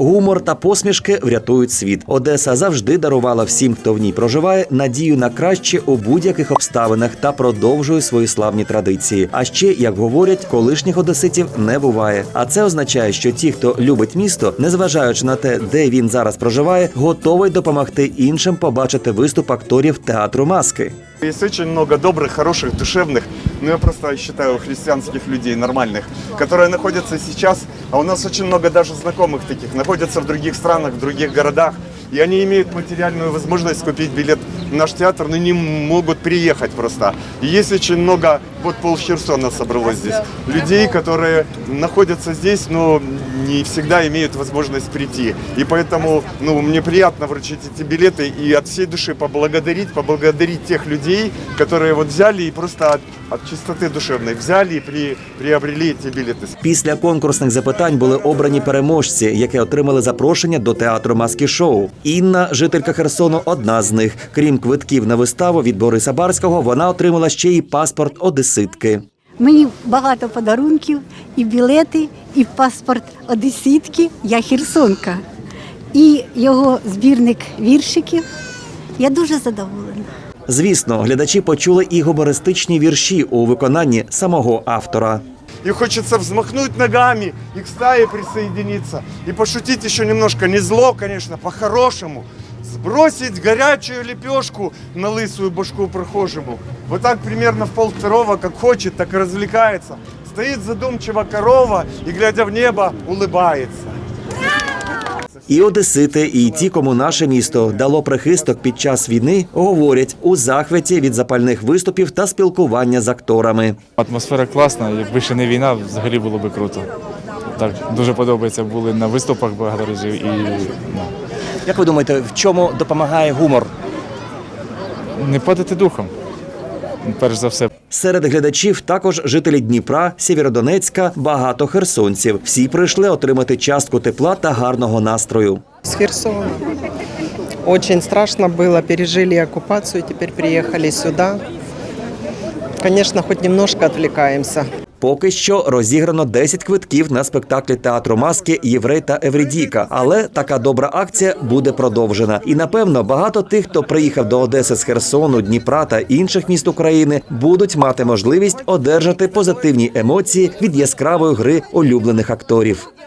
Гумор та посмішки врятують світ. Одеса завжди дарувала всім, хто в ній проживає, надію на краще у будь-яких обставинах та продовжує свої славні традиції. А ще, як говорять, колишніх одеситів не буває. А це означає, що ті, хто любить місто, незважаючи на те, де він зараз проживає, готовий допомогти іншим побачити виступ акторів театру маски. Есть очень много добрых, хороших, душевных, ну я просто считаю христианских людей, нормальных, которые находятся сейчас, а у нас очень много даже знакомых таких, находятся в других странах, в других городах, и они имеют материальную возможность купить билет в наш театр, но не могут приехать просто. И есть очень много, вот пол Херсона собралось здесь, людей, которые находятся здесь, но не всегда имеют возможность прийти. И поэтому, ну, мне приятно вручить эти билеты и от всей души поблагодарить, поблагодарить тех людей, которые вот взяли и просто от, от чистоты душевной взяли и при, приобрели эти билеты. Після конкурсних запитань були обрані переможці, які отримали запрошення до театру маски шоу. Інна, жителька Херсону, одна з них. Крім квитків на виставу від Бориса Барського, вона отримала ще й паспорт одеситки. Мені багато подарунків, і білети, і паспорт одеситки. Я херсонка. І його збірник віршиків. Я дуже задоволена. Звісно, глядачі почули і гумористичні вірші у виконанні самого автора. И хочется взмахнуть ногами и к стае присоединиться. И пошутить еще немножко, не зло, конечно, по-хорошему. Сбросить горячую лепешку на лысую башку прохожему. Вот так примерно в пол второго, как хочет, так и развлекается. Стоит задумчиво корова и, глядя в небо, улыбается. І одесити, і ті, кому наше місто дало прихисток під час війни, говорять у захваті від запальних виступів та спілкування з акторами. Атмосфера класна, якби ще не війна, взагалі було би круто. Так, дуже подобається, були на виступах багато разів і ну, Як ви думаєте, в чому допомагає гумор? не падати духом. Перш за все, Серед глядачів також жителі Дніпра, Сєвєродонецька, багато херсонців. Всі прийшли отримати частку тепла та гарного настрою. с Херсона. Очень страшно было, пережили оккупацию, теперь приехали сюда. Конечно, хоть немножко отвлекаемся. Поки що розіграно 10 квитків на спектаклі театру маски Єврей та Евредіка. Але така добра акція буде продовжена. І напевно багато тих, хто приїхав до Одеси з Херсону, Дніпра та інших міст України, будуть мати можливість одержати позитивні емоції від яскравої гри улюблених акторів.